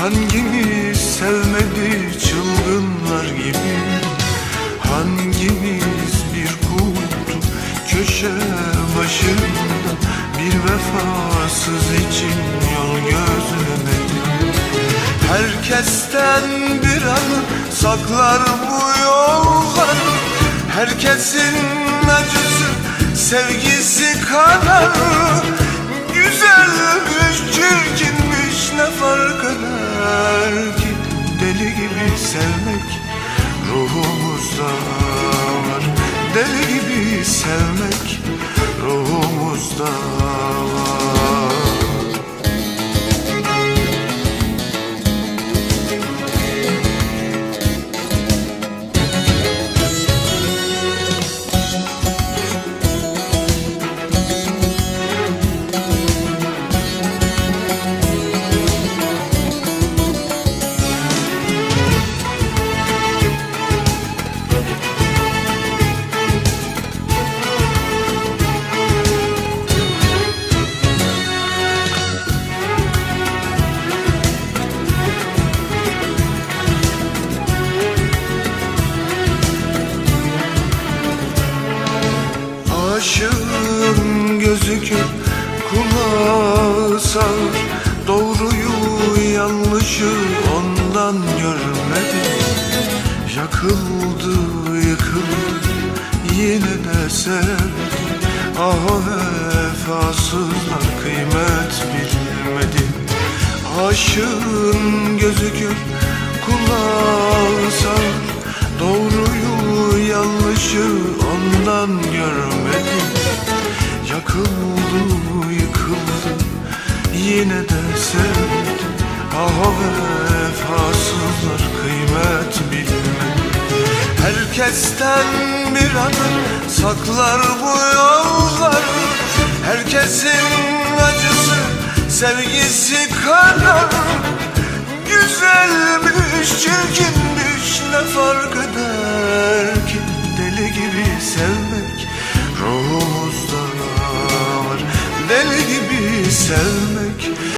Hangimiz sevmedi çılgınlar gibi? Hangimiz bir kutu köşe başında Bir vefasız için yol gözlemedi. Herkesten bir anı saklar bu yollar Herkesin acısı sevgisi kadar var Deli gibi sevmek ruhumuzda var Aşığın gözü kör kulağı sağır Doğruyu yanlışı ondan görmedi Yakıldı yıkıldı yine de sevdi Ah vefasızlar kıymet bilmedi Aşığın gözü kör kulağı sağır Doğruyu yanlışı ondan görmedi Yakıldı yıkıldı. Yine de sevdi Ah vefasızlar kıymet bilmedi. Herkesten bir adım saklar bu yollar Herkesin acısı sevgisi kadar Güzelmiş çirkinmiş ne fark eder ki? Deli gibi sevmek 什么？